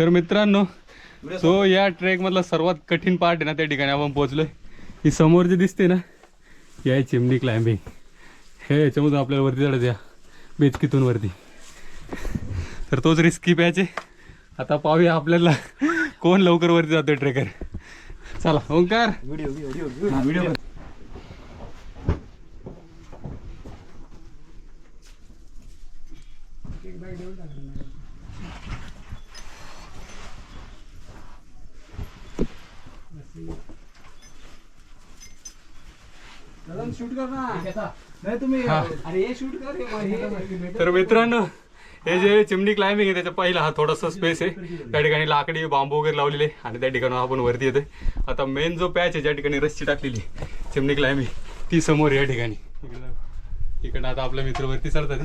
तर मित्रांनो तो या ट्रेक मधला सर्वात कठीण पार्ट आहे ना त्या ठिकाणी आपण पोहोचलोय. ही समोर जे दिसते ना ही आहे चिमणी क्लाइम्बिंग हे याच्यामधून आपल्याला वरती चढत या बेचकीतून वरती. तर तोच रिस्की पॅच आहे आता पाहूया आपल्याला कोण लवकर वरती जातोय ट्रेकर चला ओंकार. व्हिडिओ शूट कर. ना नाही तुम्ही. अरे हे शूट कर हे- तर मित्रांनो हे जे चिमणी क्लाइम्बिंग आहे त्याच्या पहिला हा थोडासा स्पेस आहे. त्या ठिकाणी लाकडी बांबू वगैरे लावलेले आणि त्या ठिकाणी आपण वरती येतोय. आता मेन जो पॅच आहे ज्या ठिकाणी रस्सी टाकलेली चिमणी क्लाइम्बिंग ती समोर या ठिकाणी. इकडं आता आपल्या मित्र वरती चढतात.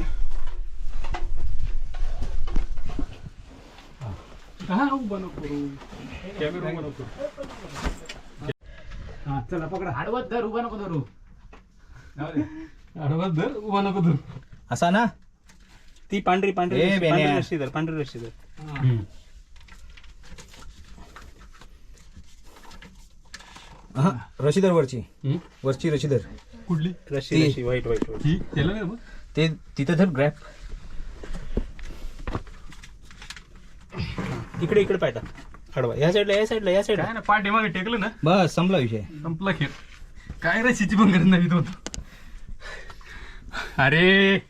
हा. कॅमेरा उभा नको. हा, चला पकडा. आडवत धर उभा नको धरू. धर उभा नको धर. असा ना? ती पांढरी पांढरी ए, रस्सी- बेन्या. पांढरी रस्सी धर पांढरी रस्सी धर. हम्म. हा. रशीदर वरची. हम्म. वरची रशीदर कुठली? रस्सी ती. रस्सी व्हाईट व्हाईट व्हाईट ही त्याला नाही बघ. ते तिथं धर ग्रॅप इकडे इकडे पाहिजे हडवा. या साईडला या साईडला या काय साईडला ना पाठी मागे टेकलं ना? बस संपला विषय. संपला खेळ. काय रशीची पण गरज नाही होतो अरे